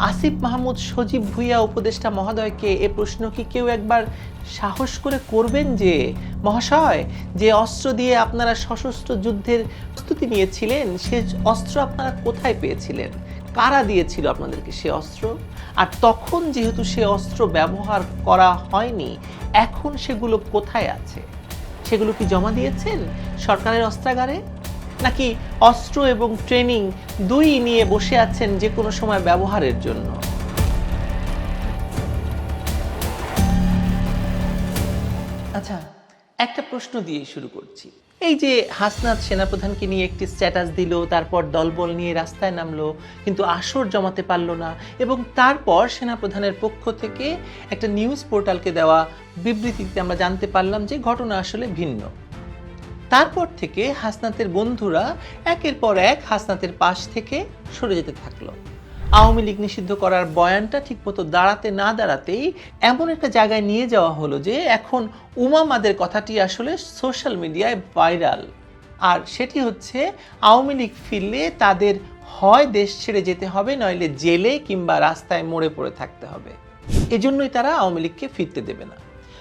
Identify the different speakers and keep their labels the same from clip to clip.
Speaker 1: আসিফ মাহমুদ সজীব ভুইয়া উপদেষ্টা মহোদয়কে এ প্রশ্ন কি কেউ একবার সাহস করে করবেন যে, মহাশয়, যে অস্ত্র দিয়ে আপনারা সশস্ত্র যুদ্ধের প্রস্তুতি নিয়েছিলেন, সে অস্ত্র আপনারা কোথায় পেয়েছিলেন? কারা দিয়েছিল আপনাদেরকে সে অস্ত্র? আর তখন যেহেতু সে অস্ত্র ব্যবহার করা হয়নি, এখন সেগুলো কোথায় আছে? সেগুলো কি জমা দিয়েছেন সরকারের অস্ত্রাগারে? নাকি অস্ত্র এবং ট্রেনিং দুই নিয়ে বসে আছেন যে কোনো সময় ব্যবহারের জন্য? আচ্ছা একটা প্রশ্ন দিয়ে শুরু করছি। এই যে হাসনাত সেনাপ্রধানকে নিয়ে একটি স্ট্যাটাস দিল, তারপর দলবল নিয়ে রাস্তায় নামলো, কিন্তু আসর জমাতে পারল না, এবং তারপর সেনাপ্রধানের পক্ষ থেকে একটা নিউজ পোর্টালকে দেওয়া বিবৃতিতে আমরা জানতে পারলাম যে ঘটনা আসলে ভিন্ন। তারপর থেকে হাসনাতের বন্ধুরা একের পর এক হাসনাতের পাশ থেকে সরে যেতে থাকল। আওয়ামী লীগ নিষিদ্ধ করার বয়ানটা ঠিকমতো দাঁড়াতে না দাঁড়াতেই এমন একটা জায়গায় নিয়ে যাওয়া হলো যে এখন উমামাদের কথাটি আসলে সোশ্যাল মিডিয়ায় ভাইরাল। আর সেটি হচ্ছে আওয়ামী লীগ ফিরলে তাদের হয় দেশ ছেড়ে যেতে হবে, নইলে জেলে কিংবা রাস্তায় মরে পড়ে থাকতে হবে। এজন্যই তারা আওয়ামী লীগকে ফিরতে দেবে না।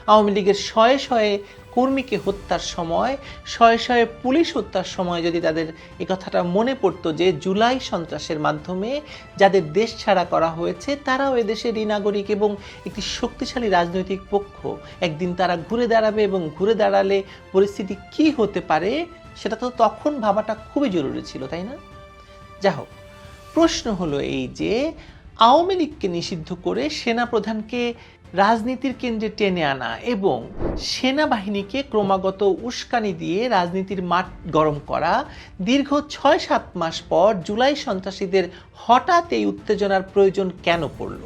Speaker 1: আওয়ামী লীগের শয়ে শয়ে কর্মীকে হত্যার সময়, শয়ে শয়ে পুলিশ হত্যার সময় যদি তাদের এ কথাটা মনে পড়তো যে জুলাই সন্ত্রাসের মাধ্যমে যাদের দেশ ছাড়া করা হয়েছে, তারাও এদেশের নাগরিক এবং একটি শক্তিশালী রাজনৈতিক পক্ষ। একদিন তারা ঘুরে দাঁড়াবে এবং ঘুরে দাঁড়ালে পরিস্থিতি কি হতে পারে, সেটা তো তখন ভাবাটা খুবই জরুরি ছিল, তাই না? যা হোক, প্রশ্ন হলো এই যে আওয়ামী লীগকে নিষিদ্ধ করে সেনাপ্রধানকে রাজনীতির কেন্দ্রে টেনে আনা এবং সেনাবাহিনীকে ক্রমাগত উস্কানি দিয়ে রাজনীতির মাঠ গরম করা, দীর্ঘ ছয় সাত মাস পর জুলাই সন্ত্রাসীদের হঠাৎ এই উত্তেজনার প্রয়োজন কেন পড়ল?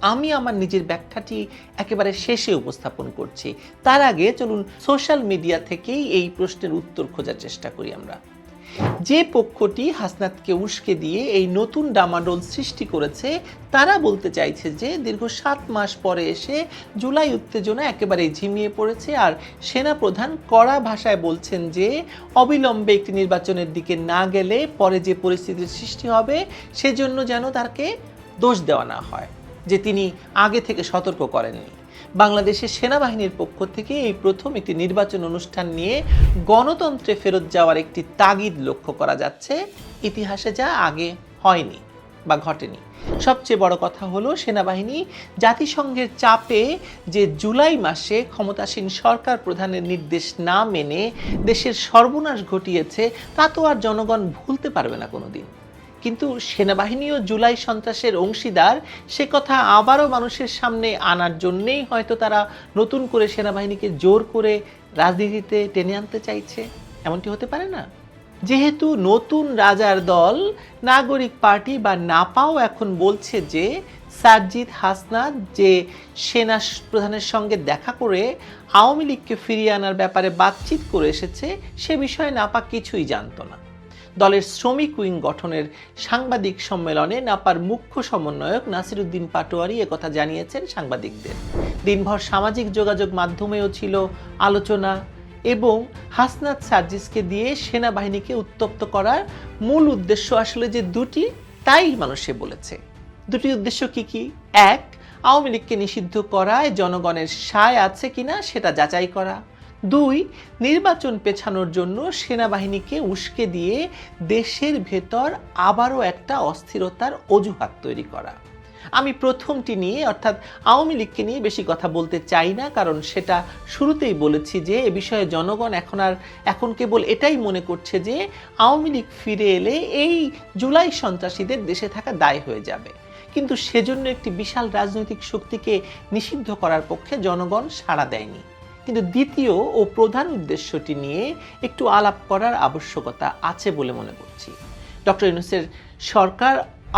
Speaker 1: আমি আমার নিজের ব্যাখ্যাটি একেবারে শেষে উপস্থাপন করছি। তার আগে চলুন সোশ্যাল মিডিয়া থেকেই এই প্রশ্নের উত্তর খোঁজার চেষ্টা করি আমরা। যে পক্ষটি হাসনাতকে উস্কে দিয়ে এই নতুন ডামাডোল সৃষ্টি করেছে, তারা বলতে চাইছে যে দীর্ঘ সাত মাস পরে এসে জুলাই উত্তেজনা একেবারে ঝিমিয়ে পড়েছে আর সেনাপ্রধান কড়া ভাষায় বলছেন যে অবিলম্বে একটি নির্বাচনের দিকে না গেলে পরে যে পরিস্থিতির সৃষ্টি হবে, সেজন্য যেন তাকে দোষ দেওয়া না হয়। যে তিনি আগে থেকে সতর্ক করেননি। বাংলাদেশের সেনাবাহিনীর পক্ষ থেকে এই প্রথম একটি নির্বাচন অনুষ্ঠান নিয়ে গণতন্ত্রে ফেরত যাওয়ার একটি তাগিদ লক্ষ্য করা যাচ্ছে। ইতিহাসে যা আগে হয়নি বা ঘটেনি। সবচেয়ে বড় কথা হলো সেনাবাহিনী জাতিসংঘের চাপে যে জুলাই মাসে ক্ষমতাসীন সরকার প্রধানের নির্দেশ না মেনে দেশের সর্বনাশ ঘটিয়েছে, তা তো আর জনগণ ভুলতে পারবে না কোনোদিন। কিন্তু সেনাবাহিনীও জুলাই সন্ত্রাসের অংশীদার, সে কথা আবারও মানুষের সামনে আনার জন্যেই হয়তো তারা নতুন করে সেনাবাহিনীকে জোর করে রাজনীতিতে টেনে আনতে চাইছে। এমনটি হতে পারে না? যেহেতু নতুন রাজার দল, নাগরিক পার্টি বা নাপাও এখন বলছে যে, সাজ্জিদ হাসনাত যে সেনা প্রধানের সঙ্গে দেখা করে আওয়ামী লীগকে ফিরিয়ে আনার ব্যাপারে বাতচিত করে এসেছে, সে বিষয়ে নাপা কিছুই জানতো না। দলের শ্রমিক উইং গঠনের সাংবাদিক সম্মেলনে নাপার মুখ্য সমন্বয়ক নাসিরুদ্দিন পাটোয়ারি একথা জানিয়েছেন সাংবাদিকদের। দিনভর সামাজিক যোগাযোগ মাধ্যমেও ছিল আলোচনা এবং হাসনাত সার্জিসকে দিয়ে সেনাবাহিনীকে উত্তপ্ত করার মূল উদ্দেশ্য আসলে যে দুটি, তাই মানুষে বলেছে। দুটি উদ্দেশ্য কি কি? এক, আওয়ামী লীগকে নিষিদ্ধ করায় জনগণের সায় আছে কিনা সেটা যাচাই করা। দুই, নির্বাচন পেছানোর জন্য সেনাবাহিনীকে উস্কে দিয়ে দেশের ভেতর আবারও একটা অস্থিরতার অজুহাত তৈরি করা। আমি প্রথমটি নিয়ে, অর্থাৎ আওয়ামী লীগকে নিয়ে বেশি কথা বলতে চাই না, কারণ সেটা শুরুতেই বলেছি যে এ বিষয়ে জনগণ এখন আর, এখন কেবল এটাই মনে করছে যে আওয়ামী লীগ ফিরে এলে এই জুলাই সন্ত্রাসীদের দেশে থাকা দায় হয়ে যাবে। কিন্তু সেজন্য একটি বিশাল রাজনৈতিক শক্তিকে নিষিদ্ধ করার পক্ষে জনগণ সাড়া দেয়নি। কিন্তু দ্বিতীয় ও প্রধান উদ্দেশ্যটি নিয়ে একটু আলাপ করার আবশ্যকতা আছে বলে মনে করছি। ডক্টর ইউনুসের সরকার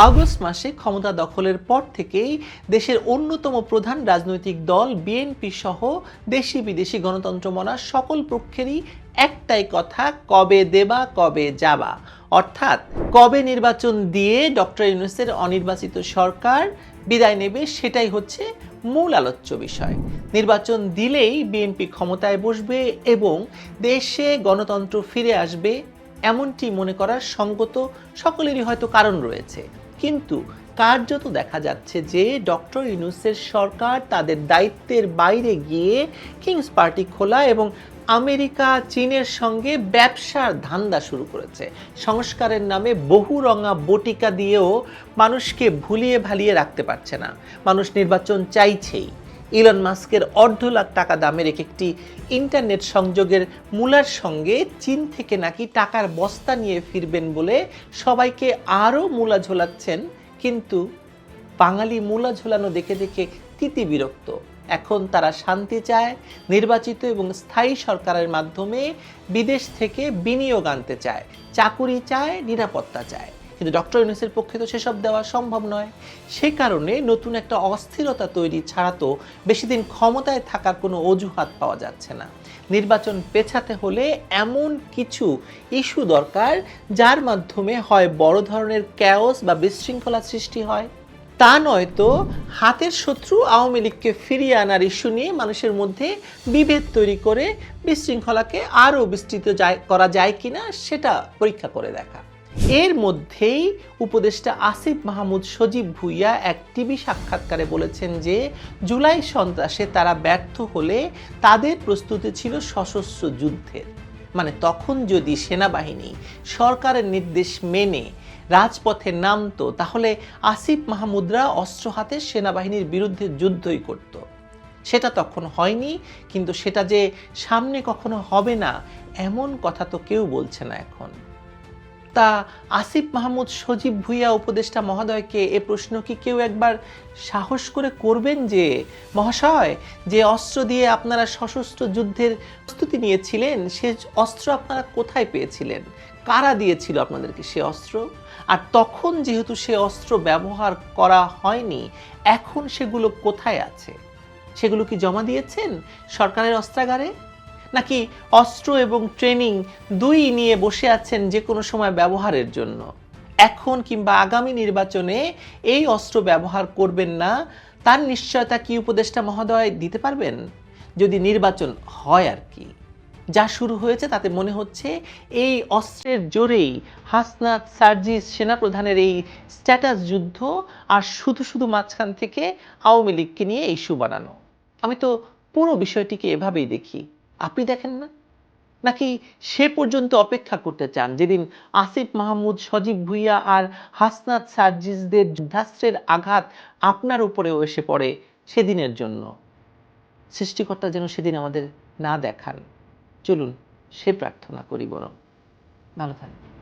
Speaker 1: আগস্ট মাসে ক্ষমতা দখলের পর থেকেই দেশের অন্যতম প্রধান রাজনৈতিক দল বিএনপি সহ দেশি বিদেশি গণতন্ত্র মনা সকল পক্ষেরই একটাই কথা, কবে দেবা, কবে যাবা। অর্থাৎ কবে নির্বাচন দিয়ে ডক্টর ইউনুসের অনির্বাচিত সরকার বিদায় নেবে সেটাই হচ্ছে মূল আলোচ্য বিষয়। নির্বাচন দিলেই বিএনপি ক্ষমতায় বসবে এবং দেশে গণতন্ত্র ফিরে আসবে এমনটি মনে করার সঙ্গত সকলেরই হয়তো কারণ রয়েছে। কিন্তু কার্যত দেখা যাচ্ছে যে ডক্টর ইউনুসের সরকার তাদের দায়িত্বের বাইরে গিয়ে কিংস পার্টি খোলা এবং আমেরিকা, চীনের সঙ্গে ব্যবসার ধান্দা শুরু করেছে। সংস্কারের নামে বহু রঙা বটিকা দিয়েও মানুষকে ভুলিয়ে ভালিয়ে রাখতে পারছে না। মানুষ নির্বাচন চাইছেই। ইলন মাস্কের অর্ধ লাখ টাকা দামের এক একটি ইন্টারনেট সংযোগের মূলার সঙ্গে চীন থেকে নাকি টাকার বস্তা নিয়ে ফিরবেন বলে সবাইকে আরও মূলা ঝোলাচ্ছেন। কিন্তু বাঙালি মূলা ঝোলানো দেখে দেখে তিতি বিরক্ত। এখন তারা শান্তি চায়, নির্বাচিত এবং স্থায়ী সরকারের মাধ্যমে বিদেশ থেকে বিনিয়োগ আনতে চায়, চাকুরি চায়, নিরাপত্তা চায়। কিন্তু ডক্টর ইউনুসের পক্ষে তো সেসব দেওয়া সম্ভব নয়। সে কারণে নতুন একটা অস্থিরতা তৈরি ছাড়া তো বেশি দিন ক্ষমতায় থাকার কোনো অজুহাত পাওয়া যাচ্ছে না। নির্বাচন পেছাতে হলে এমন কিছু ইস্যু দরকার, যার মাধ্যমে হয় বড় ধরনের ক্যাওস বা বিশৃঙ্খলা সৃষ্টি হয়। তা নয়তো হাতের শত্রু আওয়ামী লীগকে ফিরিয়ে আনার ইস্যু নিয়ে মানুষের মধ্যে বিভেদ তৈরি করে বিশৃঙ্খলাকে আরও বিস্তৃত যায়, করা যায় কিনা সেটা পরীক্ষা করে দেখা। এর মধ্যেই উপদেষ্টা আসিফ মাহমুদ সজীব ভুইয়া এক টিভি সাক্ষাৎকারে বলেছেন যে, জুলাই সন্ত্রাসে তারা ব্যর্থ হলে তাদের প্রস্তুতি ছিল সশস্ত্র যুদ্ধের। মানে তখন যদি সেনাবাহিনী সরকারের নির্দেশ মেনে রাজপথে নামতো, তাহলে আসিফ মাহমুদরা অস্ত্র হাতে সেনাবাহিনীর বিরুদ্ধে যুদ্ধই করত। সেটা তখন হয়নি, কিন্তু সেটা যে সামনে কখনো হবে না, এমন কথা তো কেউ বলছে না এখন। তা আসিফ মাহমুদ সজীব ভুইয়া উপদেষ্টা মহোদয়কে এ প্রশ্ন কি কেউ একবার সাহস করে করবেন যে, মহাশয়, যে অস্ত্র দিয়ে আপনারা সশস্ত্র যুদ্ধের প্রস্তুতি নিয়েছিলেন, সে অস্ত্র আপনারা কোথায় পেয়েছিলেন? কারা দিয়েছিল আপনাদেরকে সে অস্ত্র? আর তখন যেহেতু সে অস্ত্র ব্যবহার করা হয়নি, এখন সেগুলো কোথায় আছে? সেগুলো কি জমা দিয়েছেন সরকারের অস্ত্রাগারে? নাকি অস্ত্র এবং ট্রেনিং দুই নিয়ে বসে আছেন যে কোনো সময় ব্যবহারের জন্য? এখন কিংবা আগামী নির্বাচনে এই অস্ত্র ব্যবহার করবেন না, তার নিশ্চয়তা কি উপদেষ্টা মহোদয় দিতে পারবেন? যদি নির্বাচন হয় আর কি। যা শুরু হয়েছে তাতে মনে হচ্ছে এই অস্ত্রের জোরেই হাসনাত সার্জিস সেনাপ্রধানের এই স্ট্যাটাস যুদ্ধ আর শুধু শুধু মাঝখান থেকে আওয়ামী লীগকে নিয়ে ইস্যু বানানো। আমি তো পুরো বিষয়টিকে এভাবেই দেখি। আপনি দেখেন না? নাকি সে পর্যন্ত অপেক্ষা করতে চান যেদিন আসিফ মাহমুদ, সজীব ভুইয়া আর হাসনাত সার্জিসদের যুদ্ধাস্ত্রের আঘাত আপনার উপরেও এসে পড়ে সেদিনের জন্য? সৃষ্টিকর্তা যেন সেদিন আমাদের না দেখান। চলুন সে প্রার্থনা করি বরং। ভালো থাকবেন।